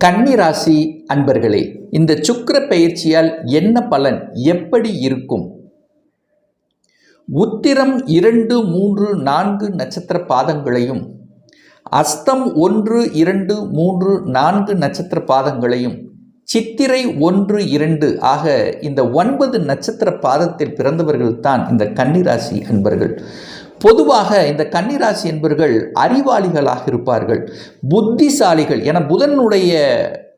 கன்னிராசி அன்பர்களே இந்த சுக்கிர பயிற்சியால் என்ன பலன் எப்படி இருக்கும்? உத்திரம் இரண்டு மூன்று நான்கு நட்சத்திர பாதங்களையும் அஸ்தம் ஒன்று இரண்டு மூன்று நான்கு நட்சத்திர பாதங்களையும் சித்திரை ஒன்று இரண்டு ஆக இந்த ஒன்பது நட்சத்திர பாதத்தில் பிறந்தவர்கள் தான் இந்த கன்னிராசி அன்பர்கள். பொதுவாக இந்த கன்னிராசி என்பவர்கள் அறிவாளிகளாக இருப்பார்கள். புத்திசாலிகள். என புதனுடைய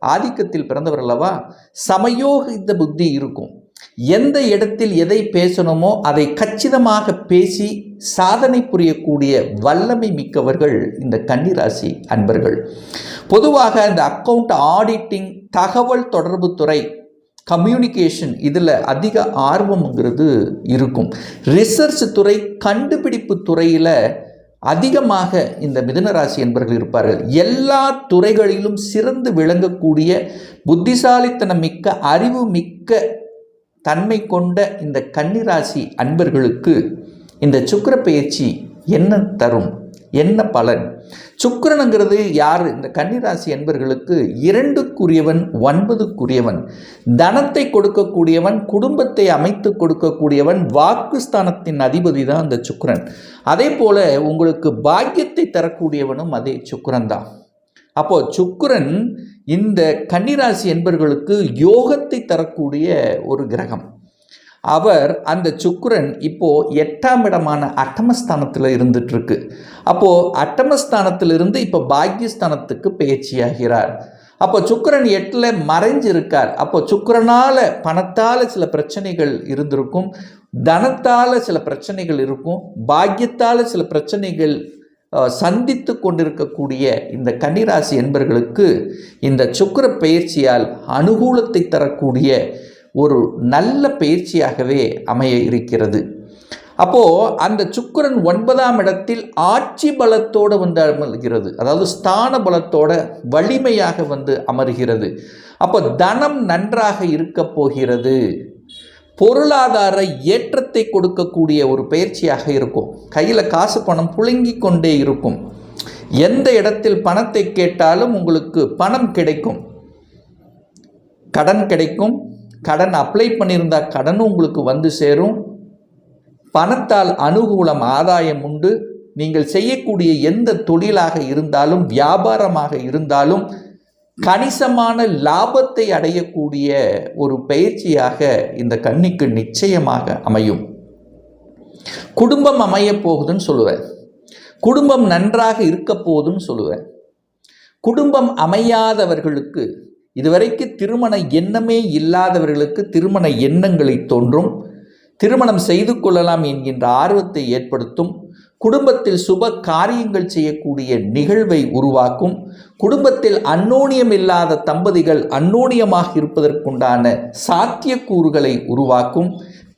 ஆதிக்கத்தில் பிறந்தவர் அல்லவா? சமயோகித புத்தி இருக்கும். எந்த இடத்தில் எதை பேசணுமோ அதை கச்சிதமாக பேசி சாதனை புரியக்கூடிய வல்லமை மிக்கவர்கள் இந்த கன்னிராசி அன்பர்கள். பொதுவாக இந்த அக்கவுண்ட் ஆடிட்டிங் தகவல் தொடர்பு துறை கம்யூனிகேஷன் இதில் அதிக ஆர்வம்ங்கிறது இருக்கும். ரிசர்ச் துறை கண்டுபிடிப்பு துறையில் அதிகமாக இந்த மிதனராசி என்பர்கள் இருப்பார்கள். எல்லா துறைகளிலும் சிறந்து விளங்கக்கூடிய புத்திசாலித்தனம் மிக்க அறிவு மிக்க தன்மை கொண்ட இந்த கன்னிராசி அன்பர்களுக்கு இந்த சுக்கிர பயிற்சி என்ன தரும்? என்ன பலன்? சுக்கரனுங்கிறது யார்? இந்த கன்னிராசி என்பர்களுக்கு இரண்டுக்குரியவன் ஒன்பதுக்குரியவன். தனத்தை கொடுக்கக்கூடியவன் குடும்பத்தை அமைத்து கொடுக்கக்கூடியவன் வாக்குஸ்தானத்தின் அதிபதி தான் அந்த சுக்கரன். அதே போல உங்களுக்கு பாக்கியத்தை தரக்கூடியவனும் அதே சுக்கிரன் தான். அப்போ சுக்கரன் இந்த கன்னிராசி என்பர்களுக்கு யோகத்தை தரக்கூடிய ஒரு கிரகம். அவர் அந்த சுக்கரன் இப்போது எட்டாம் இடமான அட்டமஸ்தானத்தில் இருந்துட்டு அப்போது அட்டமஸ்தானத்திலிருந்து இப்போ பாக்யஸ்தானத்துக்கு பயிற்சியாகிறார். அப்போ சுக்கரன் எட்டில் மறைஞ்சிருக்கார். அப்போ சுக்கரனால் பணத்தால் சில பிரச்சனைகள் இருந்திருக்கும். தனத்தால் சில பிரச்சனைகள் இருக்கும். பாக்கியத்தால் சில பிரச்சனைகள் சந்தித்து கொண்டிருக்கக்கூடிய இந்த கன்னிராசி என்பர்களுக்கு இந்த சுக்கிர பயிற்சியால் அனுகூலத்தை தரக்கூடிய ஒரு நல்ல பயிற்சியாகவே அமைய இருக்கிறது. அப்போது அந்த சுக்கரன் ஒன்பதாம் இடத்தில் ஆட்சி பலத்தோடு வந்து அமர்கிறது. அதாவது ஸ்தான பலத்தோட வலிமையாக வந்து அமர்கிறது. அப்போ தனம் நன்றாக இருக்க போகிறது. பொருளாதார ஏற்றத்தை கொடுக்கக்கூடிய ஒரு பயிற்சியாக இருக்கும். கையில் காசு பணம் புழுங்கி கொண்டே இருக்கும். எந்த இடத்தில் பணத்தை கேட்டாலும் உங்களுக்கு பணம் கிடைக்கும். கடன் கிடைக்கும். கடன் அப்ளை பண்ணியிருந்தால் கடனும் உங்களுக்கு வந்து சேரும். பணத்தால் அனுகூலம் ஆதாயம் உண்டு. நீங்கள் செய்யக்கூடிய எந்த தொழிலாக இருந்தாலும் வியாபாரமாக இருந்தாலும் கணிசமான லாபத்தை அடையக்கூடிய ஒரு பயிற்சியாக இந்த கண்ணிக்கு நிச்சயமாக அமையும். குடும்பம் அமையப் போகுதுன்னு சொல்லுவேன். குடும்பம் நன்றாக இருக்க போகுதுன்னு சொல்லுவேன். குடும்பம் அமையாதவர்களுக்கு இதுவரைக்கு திருமண எண்ணமே இல்லாதவர்களுக்கு திருமண எண்ணங்களை தோன்றும். திருமணம் செய்து கொள்ளலாம் என்கின்ற ஆர்வத்தை ஏற்படுத்தும். குடும்பத்தில் சுப காரியங்கள் செய்யக்கூடிய நிகழ்வை உருவாக்கும். குடும்பத்தில் அன்னோனியம் இல்லாத தம்பதிகள் அன்னோனியமாக இருப்பதற்குண்டான சாத்தியக்கூறுகளை உருவாக்கும்.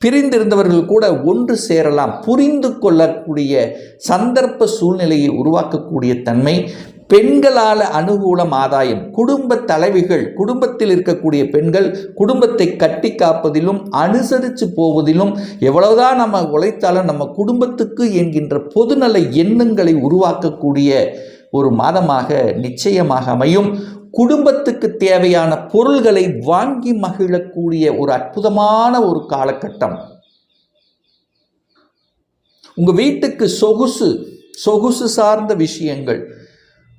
பிரிந்திருந்தவர்கள் கூட ஒன்று சேரலாம். புரிந்து கொள்ளக்கூடிய சந்தர்ப்ப சூழ்நிலையை உருவாக்கக்கூடிய தன்மை. பெண்களால் அனுகூலம் ஆதாயம். குடும்ப தலைவிகள் குடும்பத்தில் இருக்கக்கூடிய பெண்கள் குடும்பத்தை கட்டி காப்பதிலும் அனுசரித்து போவதிலும் எவ்வளவுதான் நம்ம உழைத்தாலும் நம்ம குடும்பத்துக்கு என்கின்ற பொதுநல எண்ணங்களை உருவாக்கக்கூடிய ஒரு மாதமாக நிச்சயமாக அமையும். குடும்பத்துக்கு தேவையான பொருள்களை வாங்கி மகிழக்கூடிய ஒரு அற்புதமான ஒரு காலகட்டம். உங்கள் வீட்டுக்கு சொகுசு சொகுசு சார்ந்த விஷயங்கள்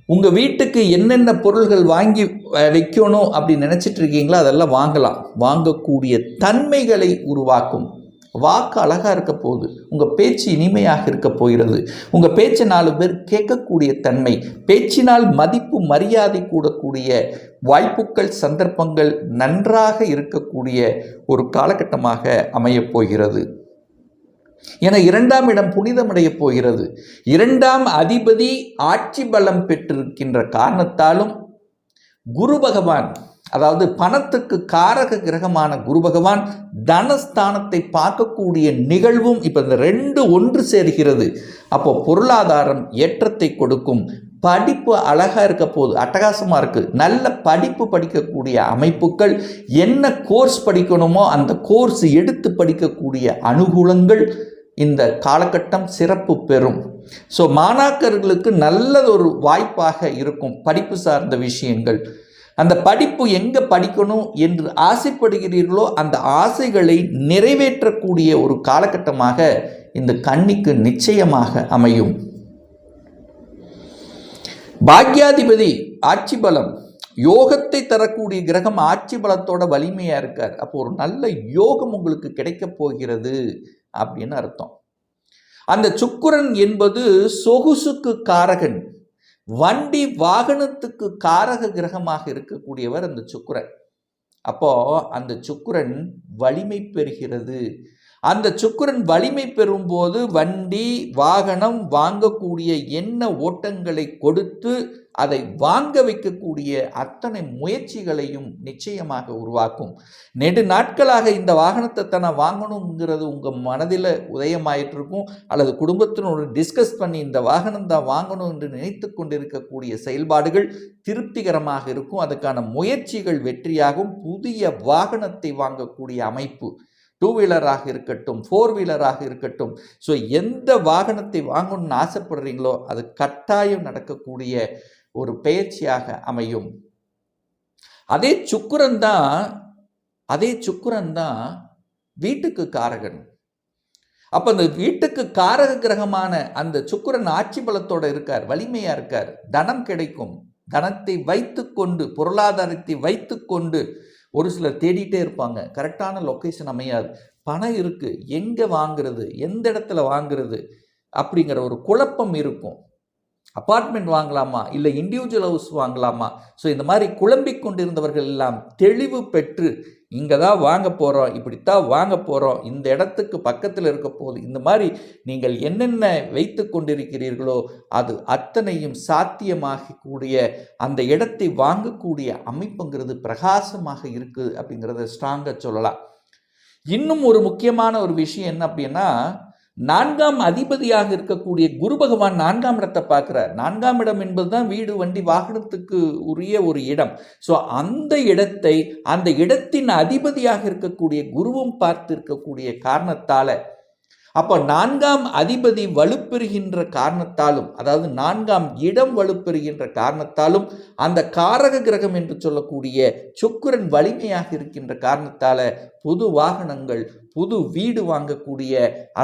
உங்கள் வீட்டுக்கு என்னென்ன பொருள்கள் வாங்கி வைக்கணும் அப்படின்னு நினச்சிட்டு இருக்கீங்களோ அதெல்லாம் வாங்கலாம். வாங்கக்கூடிய தன்மைகளை உருவாக்கும். வாக்கு அழகாக இருக்க போகுது. உங்கள் பேச்சு இனிமையாக இருக்க போகிறது. உங்கள் பேச்சை நாலு பேர் கேட்கக்கூடிய தன்மை பேச்சினால் மதிப்பு மரியாதை கூடக்கூடிய வாய்ப்புகள் சந்தர்ப்பங்கள் நன்றாக இருக்கக்கூடிய ஒரு காலகட்டமாக அமையப் போகிறது. என இரண்டாம் இடம் புனிதமடையப் போகிறது. இரண்டாம் அதிபதி ஆட்சி பலம் பெற்றிருக்கின்ற காரணத்தாலும் குரு பகவான் அதாவது பணத்துக்கு காரக கிரகமான குரு பகவான் தனஸ்தானத்தை பார்க்கக்கூடிய நிகழ்வும் இப்போ இந்த ரெண்டு ஒன்று சேர்கிறது. அப்போ பொருளாதாரம் ஏற்றத்தை கொடுக்கும். படிப்பு அழகாக இருக்க போகுது. அட்டகாசமாக இருக்குது நல்ல படிப்பு படிக்கக்கூடிய அமைப்புகள். என்ன கோர்ஸ் படிக்கணுமோ அந்த கோர்ஸ் எடுத்து படிக்கக்கூடிய அனுகூலங்கள். இந்த காலகட்டம் சிறப்பு பெறும். ஸோ மாணாக்கர்களுக்கு நல்லதொரு வாய்ப்பாக இருக்கும் படிப்பு சார்ந்த விஷயங்கள். அந்த படிப்பு எங்கே படிக்கணும் என்று ஆசைப்படுகிறீர்களோ அந்த ஆசைகளை நிறைவேற்றக்கூடிய ஒரு காலகட்டமாக இந்த கண்ணிக்கு நிச்சயமாக அமையும். பாக்யாதிபதி ஆட்சி பலம் யோகத்தை தரக்கூடிய கிரகம் ஆட்சி பலத்தோட வலிமையாக இருக்கார். அப்போ ஒரு நல்ல யோகம் உங்களுக்கு கிடைக்கப் போகிறது. அப்படின்னு அர்த்தம். அந்த சுக்குரன் என்பது சொகுசுக்கு காரகன். வண்டி வாகனத்துக்கு காரக கிரகமாக இருக்கக்கூடியவர் அந்த சுக்கிரன். அப்போ அந்த சுக்கிரன் வலிமை பெறுகிறது. அந்த சுக்கிரன் வலிமை பெறும்போது வண்டி வாகனம் வாங்கக்கூடிய எண்ண ஓட்டங்களை கொடுத்து அதை வாங்க வைக்கக்கூடிய அத்தனை முயற்சிகளையும் நிச்சயமாக உருவாக்கும். நெடு நாட்களாக இந்த வாகனத்தை தானே வாங்கணுங்கிறது உங்கள் மனதில் உதயமாயிட்டு இருக்கும் அல்லது குடும்பத்தினோடு டிஸ்கஸ் பண்ணி இந்த வாகனம் தான் வாங்கணும் என்று நினைத்து கொண்டிருக்கக்கூடிய செயல்பாடுகள் திருப்திகரமாக இருக்கும். அதுக்கான முயற்சிகள் வெற்றியாகும். புதிய வாகனத்தை வாங்கக்கூடிய அமைப்பு டூ வீலராக இருக்கட்டும் ஃபோர் வீலராக இருக்கட்டும். ஸோ எந்த வாகனத்தை வாங்கணும்னு ஆசைப்படுறீங்களோ அது கட்டாயம் நடக்கக்கூடிய ஒரு பயிற்சியாக அமையும். அதே சுக்குரன் தான் அதே சுக்கிரன் தான் வீட்டுக்கு காரகன். அப்போ அந்த வீட்டுக்கு காரக கிரகமான அந்த சுக்குரன் ஆட்சி பலத்தோட இருக்கார் வலிமையா இருக்கார். தனம் கிடைக்கும். தனத்தை வைத்துக்கொண்டு பொருளாதாரத்தை வைத்துக்கொண்டு ஒரு சிலர் தேடிட்டே இருப்பாங்க. கரெக்டான லொக்கேஷன் அமையாது. பணம் இருக்கு. எங்கே வாங்குறது? எந்த இடத்துல வாங்குறது? அப்படிங்கிற ஒரு குழப்பம் இருக்கும். அப்பார்ட்மெண்ட் வாங்கலாமா? இல்லை இண்டிவிஜுவல் ஹவுஸ் வாங்கலாமா? ஸோ இந்த மாதிரி குழம்பிக் கொண்டிருந்தவர்கள் எல்லாம் தெளிவு பெற்று இங்கே தான் வாங்க போகிறோம் இப்படித்தான் வாங்க போகிறோம் இந்த இடத்துக்கு பக்கத்தில் இருக்க போது இந்த மாதிரி நீங்கள் என்னென்ன வைத்து கொண்டிருக்கிறீர்களோ அது அத்தனையும் சாத்தியமாகக்கூடிய அந்த இடத்தை வாங்கக்கூடிய அமைப்புங்கிறது பிரகாசமாக இருக்குது அப்படிங்கிறத ஸ்ட்ராங்காக சொல்லலாம். இன்னும் ஒரு முக்கியமான ஒரு விஷயம் என்ன அப்படின்னா நான்காம் அதிபதியாக இருக்கக்கூடிய குரு பகவான் நான்காம் இடத்தை பார்க்கிறார். நான்காம் இடம் என்பதுதான் வீடு வண்டி வாகனத்துக்கு உரிய ஒரு இடம். ஸோ அந்த இடத்தை அந்த இடத்தின் அதிபதியாக இருக்கக்கூடிய குருவும் பார்த்து இருக்கக்கூடிய காரணத்தால அப்போ நான்காம் அதிபதி வலுப்பெறுகின்ற காரணத்தாலும் அதாவது நான்காம் இடம் வலுப்பெறுகின்ற காரணத்தாலும் அந்த காரக கிரகம் என்று சொல்லக்கூடிய சுக்கரன் வலிமையாக இருக்கின்ற காரணத்தால புது வாகனங்கள் புது வீடு வாங்கக்கூடிய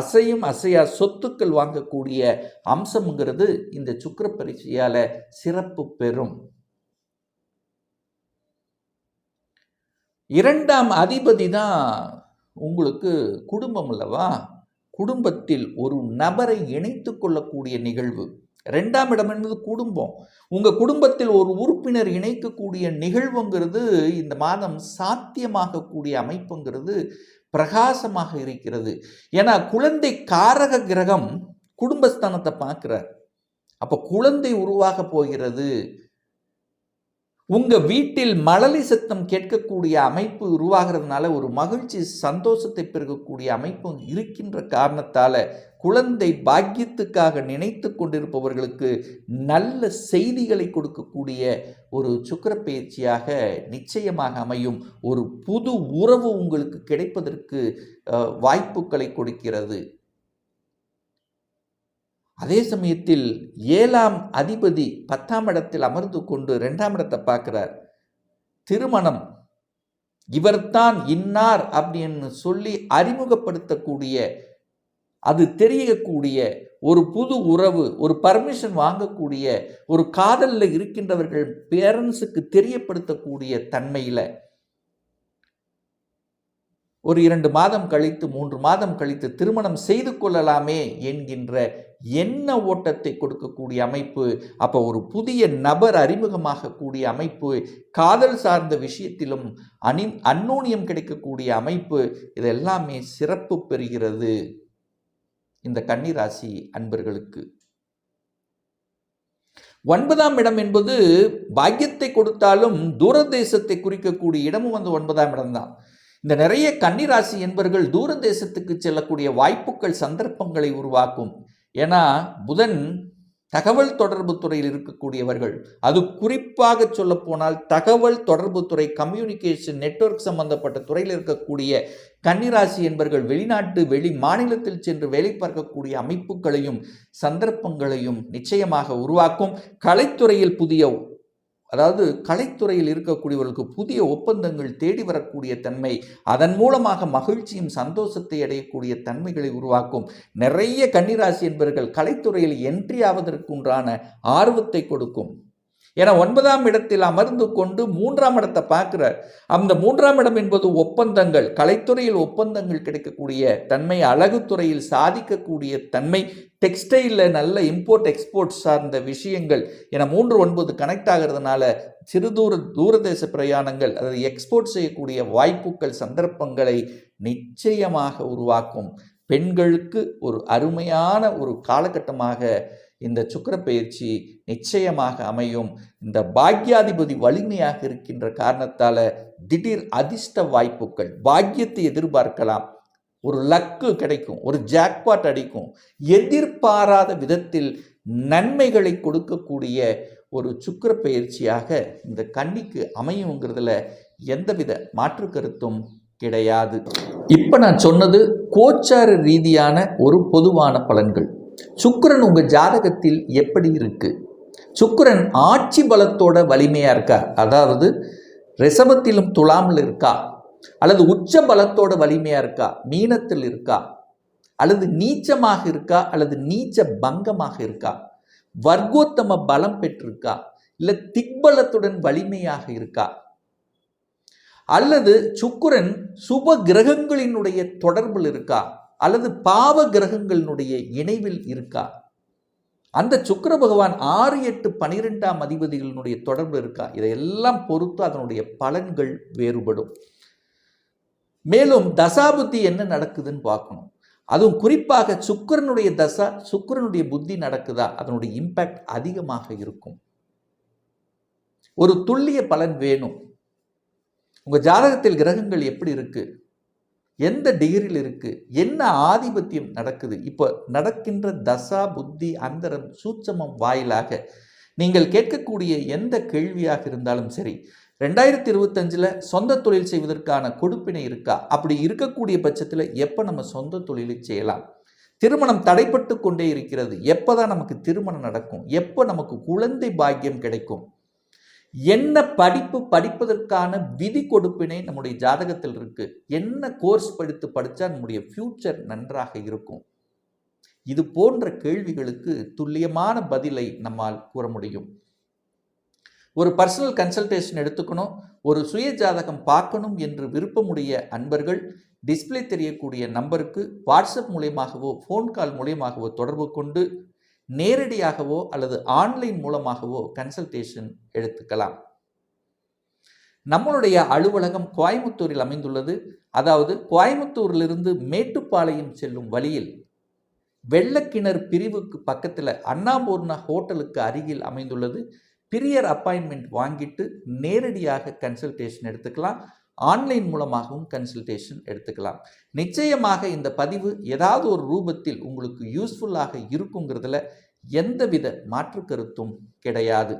அசையும் அசையா சொத்துக்கள் வாங்கக்கூடிய அம்சம்ங்கிறது இந்த சுக்கர பரீட்சையால் சிறப்பு பெறும். இரண்டாம் அதிபதி தான் உங்களுக்கு குடும்பம் அல்லவா? குடும்பத்தில் ஒரு நபரை இணைத்து கொள்ளக்கூடிய நிகழ்வு. ரெண்டாம் இடம் என்பது குடும்பம். உங்கள் குடும்பத்தில் ஒரு உறுப்பினர் இணைக்கக்கூடிய நிகழ்வுங்கிறது இந்த மாதம் சாத்தியமாகக்கூடிய அமைப்புங்கிறது பிரகாசமாக இருக்கிறது. ஏன்னா குழந்தை காரக கிரகம் குடும்பஸ்தானத்தை பார்க்குறார். அப்போ குழந்தை உருவாக போகிறது. உங்கள் வீட்டில் மழலை சத்தம் கேட்கக்கூடிய அமைப்பு உருவாகிறதுனால ஒரு மகிழ்ச்சி சந்தோஷத்தை பெருகக்கூடிய அமைப்பு இருக்கின்ற காரணத்தால் குழந்தை பாக்கியத்துக்காக நினைத்து கொண்டிருப்பவர்களுக்கு நல்ல செய்திகளை கொடுக்கக்கூடிய ஒரு சுக்கர பயிற்சியாக நிச்சயமாக அமையும். ஒரு புது உறவு உங்களுக்கு கிடைப்பதற்கு வாய்ப்புகளை கொடுக்கிறது. அதே சமயத்தில் ஏழாம் அதிபதி பத்தாம் இடத்தில் அமர்ந்து கொண்டு ரெண்டாம் இடத்தை பார்க்கிறார். திருமணம். இவர்தான் இன்னார் அப்படின்னு சொல்லி அறிமுகப்படுத்தக்கூடிய அது தெரியக்கூடிய ஒரு புது உறவு ஒரு பர்மிஷன் வாங்கக்கூடிய ஒரு காதலில் இருக்கின்றவர்கள் பேரண்ட்ஸுக்கு தெரியப்படுத்தக்கூடிய தன்மையில் ஒரு இரண்டு மாதம் கழித்து மூன்று மாதம் கழித்து திருமணம் செய்து கொள்ளலாமே என்கின்ற எண்ண ஓட்டத்தை கொடுக்கக்கூடிய அமைப்பு? அப்போ ஒரு புதிய நபர் அறிமுகமாகக்கூடிய அமைப்பு காதல் சார்ந்த விஷயத்திலும் அனி அன்னோனியம் கிடைக்கக்கூடிய அமைப்பு இதெல்லாமே சிறப்பு பெறுகிறது. இந்த கன்னிராசி அன்பர்களுக்கு. ஒன்பதாம் இடம் என்பது பாக்கியத்தை கொடுத்தாலும் தூரதேசத்தை குறிக்கக்கூடிய இடமும் வந்து ஒன்பதாம் இடம்தான் இந்த நிறைய கன்னிராசி என்பர்கள் தூர தேசத்துக்கு செல்லக்கூடிய வாய்ப்புகள் சந்தர்ப்பங்களை உருவாக்கும். ஏன்னா புதன் தகவல் தொடர்பு துறையில் இருக்கக்கூடியவர்கள். அது குறிப்பாக சொல்ல போனால் தகவல் தொடர்பு துறை கம்யூனிகேஷன் நெட்வொர்க் சம்பந்தப்பட்ட துறையில் இருக்கக்கூடிய கன்னிராசி என்பர்கள் வெளிநாட்டு வெளி மாநிலத்தில் சென்று வேலை பார்க்கக்கூடிய அமைப்புகளையும் சந்தர்ப்பங்களையும் நிச்சயமாக உருவாக்கும். கலைத்துறையில் புதிய அதாவது கலைத்துறையில் இருக்கக்கூடியவர்களுக்கு புதிய ஒப்பந்தங்கள் தேடி வரக்கூடிய தன்மை அதன் மூலமாக மகிழ்ச்சியும் சந்தோஷத்தை அடையக்கூடிய தன்மைகளை உருவாக்கும். நிறைய கன்னிராசி என்பவர்கள் கலைத்துறையில் என்ட்ரி ஆவதற்குண்டான ஆர்வத்தை கொடுக்கும். ஏன்னா ஒன்பதாம் இடத்தில் அமர்ந்து கொண்டு மூன்றாம் இடத்தை பார்க்கிறார். அந்த மூன்றாம் இடம் என்பது ஒப்பந்தங்கள் கலைத்துறையில் ஒப்பந்தங்கள் கிடைக்கக்கூடிய தன்மை அழகுத்துறையில் சாதிக்கக்கூடிய தன்மை டெக்ஸ்டைலில் நல்ல இம்போர்ட் எக்ஸ்போர்ட் சார்ந்த விஷயங்கள். என மூன்று ஒன்பது கனெக்ட் ஆகிறதுனால சிறு தூர தூரதேச பிரயாணங்கள் அதாவது எக்ஸ்போர்ட் செய்யக்கூடிய வாய்ப்புகள் சந்தர்ப்பங்களை நிச்சயமாக உருவாக்கும். பெண்களுக்கு ஒரு அருமையான ஒரு காலகட்டமாக இந்த சுக்கிர பயிற்சி நிச்சயமாக அமையும். இந்த பாக்யாதிபதி வலிமையாக இருக்கின்ற காரணத்தால் திடீர் அதிர்ஷ்ட வாய்ப்புகள் பாக்கியத்தை எதிர்பார்க்கலாம். ஒரு லக்கு கிடைக்கும் ஒரு ஜாக்பாட் அடிக்கும். எதிர்பாராத விதத்தில் நன்மைகளை கொடுக்கக்கூடிய ஒரு சுக்கிர பயிற்சியாக இந்த கன்னிக்கு அமையுங்கிறதுல எந்தவித மாற்று கருத்தும் கிடையாது. இப்போ நான் சொன்னது கோச்சார ரீதியான ஒரு பொதுவான பலன்கள். சுக்கரன் உங்கள் ஜாதகத்தில் எப்படி இருக்கு? சுக்கரன் ஆட்சி பலத்தோட வலிமையாக இருக்கா? அதாவது ரிசபத்திலும் துலாமில் இருக்கா? அல்லது உச்ச பலத்தோட வலிமையாக இருக்கா? மீனத்தில் இருக்கா? அல்லது நீச்சமாக இருக்கா? அல்லது நீச்ச பங்கமாக இருக்கா? வர்க்கோத்தம பலம் பெற்றிருக்கா? இல்லை திக்பலத்துடன் வலிமையாக இருக்கா? அல்லது சுக்குரன் சுப கிரகங்களினுடைய தொடர்பில் இருக்கா? அல்லது பாவ கிரகங்களினுடைய இணைவில் இருக்கா? அந்த சுக்கிர பகவான் ஆறு எட்டு பனிரெண்டாம் அதிபதிகளினுடைய தொடர்பு இருக்கா? இதையெல்லாம் பொறுத்து அதனுடைய பலன்கள் வேறுபடும். மேலும் தசாபுத்தி என்ன நடக்குதுன்னு பார்க்கணும். அதுவும் குறிப்பாக சுக்கிரனுடைய தசா சுக்கிரனுடைய புத்தி நடக்குதா? அதனுடைய இம்பேக்ட் அதிகமாக இருக்கும். ஒரு துல்லிய பலன் வேணும். உங்கள் ஜாதகத்தில் கிரகங்கள் எப்படி இருக்குது எந்த டிகிரியில் இருக்குது என்ன ஆதிபத்தியம் நடக்குது? இப்போ நடக்கின்ற தசா புத்தி அந்தரம் சூட்சமம் வாயிலாக நீங்கள் கேட்கக்கூடிய எந்த கேள்வியாக இருந்தாலும் சரி ரெண்டாயிரத்தி இருபத்தஞ்சில் சொந்த தொழில் செய்வதற்கான கொடுப்பினை இருக்கா? அப்படி இருக்கக்கூடிய பட்சத்தில் எப்போ நம்ம சொந்த தொழிலை செய்யலாம்? திருமணம் தடைப்பட்டு கொண்டே இருக்கிறது. எப்போ தான் நமக்கு திருமணம் நடக்கும்? எப்போ நமக்கு குழந்தை பாக்கியம் கிடைக்கும்? என்ன படிப்பு படிப்பதற்கான விதி கொடுப்பினை நம்முடைய ஜாதகத்தில் இருக்கு. என்ன கோர்ஸ் படித்து படித்தா நம்முடைய ஃப்யூச்சர் நன்றாக இருக்கும். இது போன்ற கேள்விகளுக்கு துல்லியமான பதிலை நம்மால் கூற முடியும். ஒரு பர்சனல் கன்சல்டேஷன் எடுத்துக்கணும். ஒரு சுய ஜாதகம் பார்க்கணும் என்று விருப்பமுடைய அன்பர்கள் டிஸ்ப்ளே தெரியக்கூடிய நம்பருக்கு வாட்ஸ்அப் மூலியமாகவோ ஃபோன் கால் மூலியமாகவோ தொடர்பு கொண்டு நேரடியாகவோ அல்லது ஆன்லைன் மூலமாகவோ கன்சல்டேஷன் எடுத்துக்கலாம். நம்மளுடைய அலுவலகம் கோயமுத்தூரில் அமைந்துள்ளது. அதாவது கோயமுத்தூரிலிருந்து மேட்டுப்பாளையம் செல்லும் வழியில் வெள்ளக்கிணறு பிரிவுக்கு பக்கத்தில் அண்ணாபூர்ணா ஹோட்டலுக்கு அருகில் அமைந்துள்ளது. பிரியர் அப்பாயின்மெண்ட் வாங்கிட்டு நேரடியாக கன்சல்டேஷன் எடுத்துக்கலாம். ஆன்லைன் மூலமாகவும் கன்சல்டேஷன் எடுத்துக்கலாம். நிச்சயமாக இந்த பதிவு ஏதாவது ஒரு ரூபத்தில் உங்களுக்கு யூஸ்ஃபுல்லாக இருக்குங்கிறதுல எந்தவித மாற்று கருத்தும் கிடையாது.